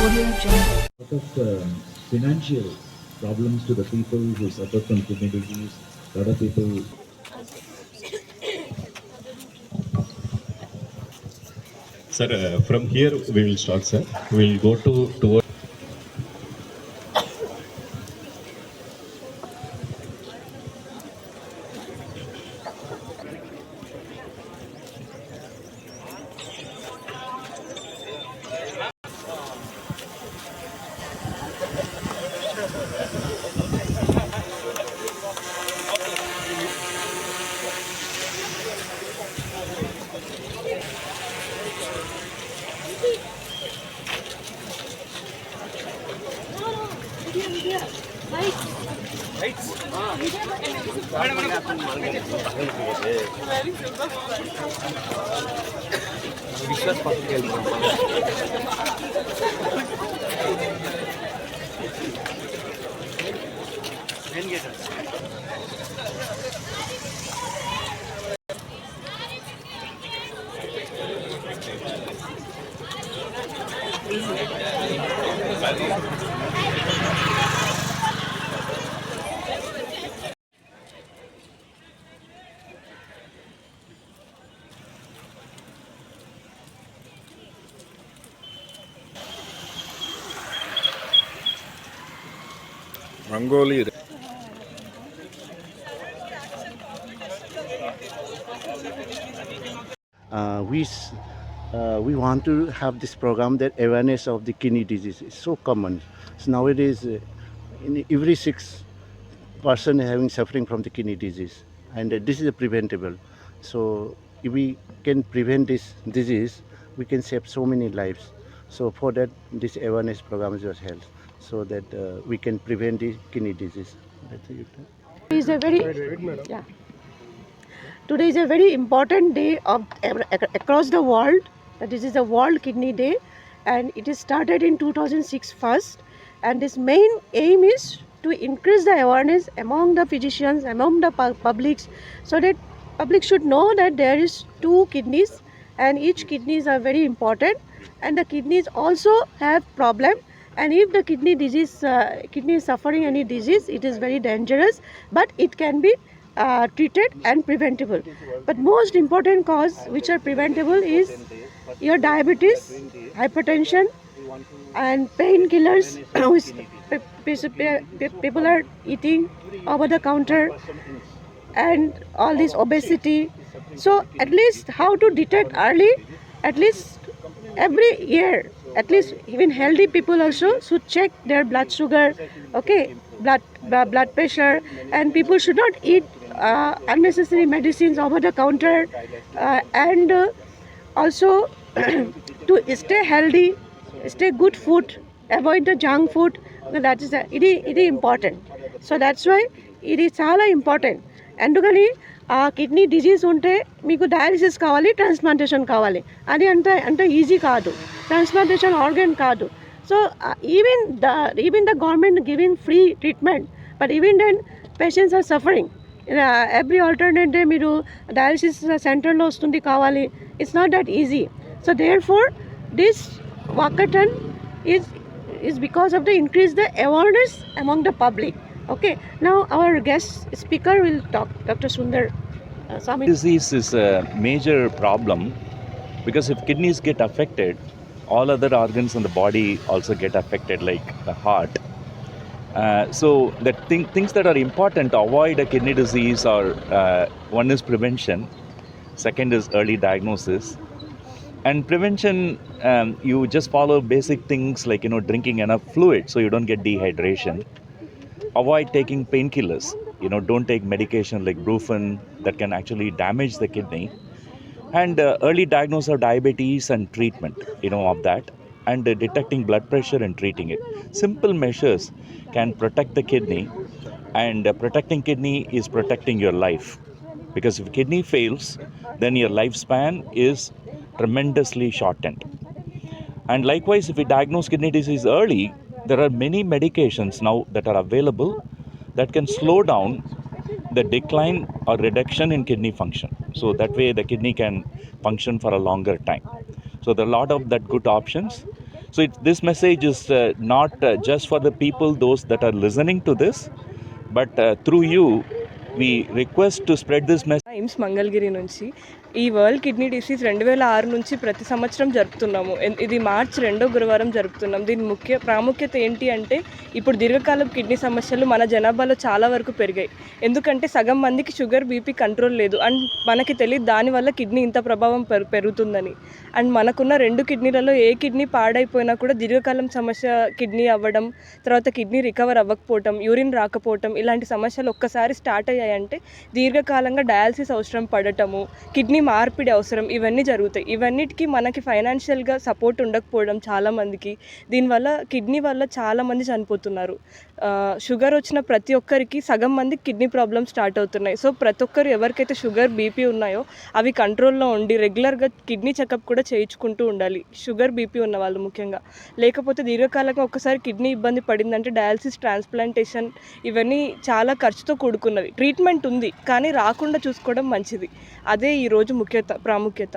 Audio lot of um, financial problems to the people who suffer from kidney disease. A lot of people Sir, uh, from here we will start, sir. We will go to विश्वास पासून गेलो rangoli uh, we s- uh, we want to have this program that awareness of the kidney disease is so common. So nowadays, uh, in every six person having suffering from the kidney disease, and uh, this is preventable. So if we can prevent this disease, we can save so many lives. So for that, this awareness program was held, so that uh, we can prevent the kidney disease. That's it. is a very yeah. Today is a very important day of across the world. This is the World Kidney Day, and it is started in 2006 first. And this main aim is to increase the awareness among the physicians, among the publics, so that public should know that there is two kidneys, and each kidneys are very important, and the kidneys also have problem and if the kidney disease uh, kidney is suffering any disease it is very dangerous but it can be uh, treated and preventable. But most important cause which are preventable is your diabetes hypertension and painkillers which pe- pe- pe- people are eating over the counter and all this obesity. So at least how to detect early at least every year at least even healthy people also should check their blood sugar okay blood uh, blood pressure and people should not eat uh, unnecessary medicines over the counter uh, and uh, also to stay healthy stay good food avoid the junk food that is it is, it is important so that's why ఇది చాలా important అందుకని ఆ kidney disease ఉంటే మీకు dialysis కావాలి transplantation కావాలి అది అంత అంత ఈజీ కాదు ట్రాన్స్ప్లాంటేషన్ ఆర్గన్ కాదు so even the even the government giving free treatment but even then patients are suffering every alternate day మీరు డయాలిసిస్ సెంటర్లో వస్తుంది కావాలి it's not that easy so there four this వాకటన్ is is because of the increase the awareness among the public okay now our guest speaker will talk dr sundar uh, Swami. disease is a major problem because if kidneys get affected all other organs in the body also get affected like the heart. Uh, so the thing, things that are important to avoid a kidney disease are uh, one is prevention second is early diagnosis. And prevention um, you just follow basic things like you know drinking enough fluid so you don't get dehydration. Avoid taking painkillers. You know don't take medication like brufen that can actually damage the kidney and uh, early diagnosis of diabetes and treatment you know of that and uh, detecting blood pressure and treating it. Simple measures can protect the kidney and uh, protecting kidney is protecting your life. Because if kidney fails then your lifespan is tremendously shortened. And likewise, if we diagnose kidney disease early, there are many medications now that are available that can slow down the decline or reduction in kidney function. So that way the kidney can function for a longer time. So there are a lot of that good options. So it, this message is uh, not uh, just for the people, those that are listening to this, but uh, through you, we request to spread this message. AIIMS Mangalagiri నుంచి ఈ world kidney disease రెండు వేల ఆరు నుంచి ప్రతి సంవత్సరం జరుపుతున్నాము. ఇది March రెండో గురువారం జరుపుతున్నాం. దీని ముఖ్య ప్రాముఖ్యత ఏంటి అంటే ఇప్పుడు దీర్ఘకాలం కిడ్నీ సమస్యలు మన జనాభాలో చాలా వరకు పెరిగాయి. ఎందుకంటే సగం మందికి షుగర్ బీపీ కంట్రోల్ లేదు. అండ్ మనకి తెలియదు దానివల్ల కిడ్నీ ఇంత ప్రభావం పెరుగుతుందని. అండ్ మనకున్న రెండు కిడ్నీలలో ఏ కిడ్నీ పాడైపోయినా కూడా దీర్ఘకాలం సమస్య కిడ్నీ అవ్వడం తర్వాత కిడ్నీ రికవర్ అవ్వకపోవటం యూరిన్ రాకపోవటం ఇలాంటి సమస్యలు ఒక్కసారి స్టార్ట్ అయ్యాయంటే దీర్ఘకాలంగా డయాలసిస్ అవసరం పడటము కిడ్నీ మార్పిడి అవసరం ఇవన్నీ జరుగుతాయి. ఇవన్నిటికీ మనకి ఫైనాన్షియల్గా సపోర్ట్ ఉండకపోవడం చాలామందికి దీనివల్ల కిడ్నీ వల్ల చాలామంది చనిపోతున్నారు. షుగర్ వచ్చిన ప్రతి ఒక్కరికి సగం మంది కిడ్నీ ప్రాబ్లమ్స్ స్టార్ట్ అవుతున్నాయి. సో ప్రతి ఒక్కరు ఎవరికైతే షుగర్ బీపీ ఉన్నాయో అవి కంట్రోల్లో ఉండి రెగ్యులర్గా కిడ్నీ చెకప్ కూడా చేయించుకుంటూ ఉండాలి. షుగర్ బీపీ ఉన్న వాళ్ళు ముఖ్యంగా. లేకపోతే దీర్ఘకాలంగా ఒక్కసారి కిడ్నీ ఇబ్బంది పడిందంటే డయాలసిస్ ట్రాన్స్ప్లాంటేషన్ ఇవన్నీ చాలా ఖర్చుతో కూడుకున్నవి. ట్రీట్మెంట్ ఉంది కానీ రాకుండా చూసుకోవడం మంచిది. అదే ఈరోజు ముఖ్యత ప్రాముఖ్యత.